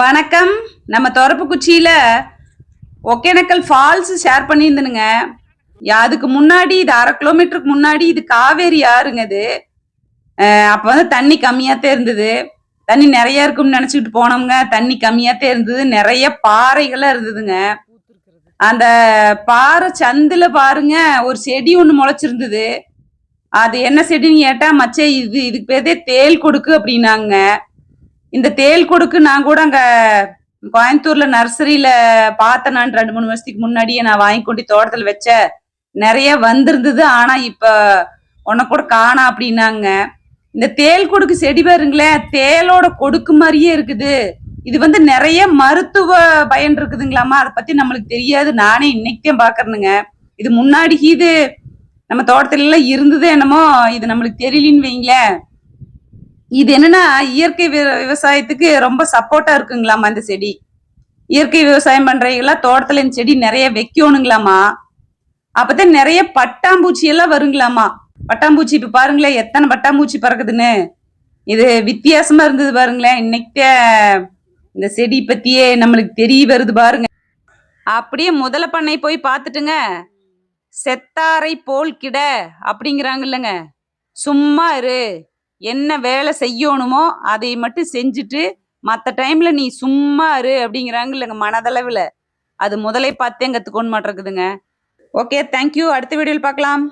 வணக்கம். நம்ம குச்சியில ஒகேனக்கல் ஃபால்ஸ் ஷேர் பண்ணியிருந்தனுங்க. அதுக்கு முன்னாடி இது அரை கிலோமீட்டருக்கு முன்னாடி இது காவேரி ஆறுங்க இது. அப்போ அப்ப வந்து தண்ணி கம்மியாத்தே இருந்தது. தண்ணி நிறைய இருக்கும்னு நினச்சிக்கிட்டு போனோம்ங்க. தண்ணி கம்மியாத்தே இருந்தது. நிறைய பாறைகளாக இருந்ததுங்க. அந்த பாறை சந்துல பாருங்க ஒரு செடி ஒண்ணு முளைச்சிருந்தது. அது என்ன செடின்னு கேட்டா மச்சே இது இதுக்கு பேரே தேல் கொடுக்கு அப்படின்னாங்க. இந்த தேல் கொடுக்கு நான் கூட அங்க கோயம்புத்தூர்ல நர்சரியில பார்த்தேன் நான் ரெண்டு மூணு வருஷத்துக்கு முன்னாடியே. நான் வாங்கி கொண்டு தோட்டத்துல வச்ச நிறைய வந்திருந்தது. ஆனா இப்ப உன்னை கூட காணா அப்படின்னாங்க. இந்த தேல் கொடுக்கு செடி பாருங்களேன் தேலோட கொடுக்கு மாதிரியே இருக்குது. இது வந்து நிறைய மருத்துவ பயன் இருக்குதுங்களாமா அதை பத்தி நம்மளுக்கு தெரியாது. நானே இன்னைக்குதான் பாக்குறேனுங்க. இது முன்னாடி இது நம்ம தோட்டத்துல எல்லாம் இருந்தது என்னமோ இது நம்மளுக்கு தெரியலன்னு வைங்களேன். இது என்னன்னா இயற்கை விவ- விவசாயத்துக்கு ரொம்ப சப்போர்ட்டா இருக்குங்களாமா இந்த செடி. இயற்கை விவசாயம் பண்றீங்களா தோட்டத்துல இந்த செடி நிறைய வைக்கணுங்களாமா அப்பதான் நிறைய பட்டாம்பூச்சி எல்லாம் வருங்களாமா பட்டாம்பூச்சி இப்ப பாருங்களேன் எத்தனை பட்டாம்பூச்சி பறக்குதுன்னு. இது வித்தியாசமா இருந்தது பாருங்களேன். இன்னைக்கு இந்த செடி பத்தியே நம்மளுக்கு தெரிய வருது பாருங்க. அப்படியே முதல பண்ணை போய் பார்த்துட்டுங்க. செத்தாரை போல் கிட அப்படிங்கிறாங்க இல்லைங்க சும்மா இரு. என்ன வேலை செய்யணுமோ அதை மட்டும் செஞ்சுட்டு மற்ற டைம்ல நீ சும்மா இரு அப்படிங்கிறாங்க இல்லைங்க மனதளவில். அது முதலே பார்த்தே கற்றுக்கொண்டு மாட்டிருக்குதுங்க ஓகே தேங்க்யூ அடுத்த வீடியோவில் பார்க்கலாம்.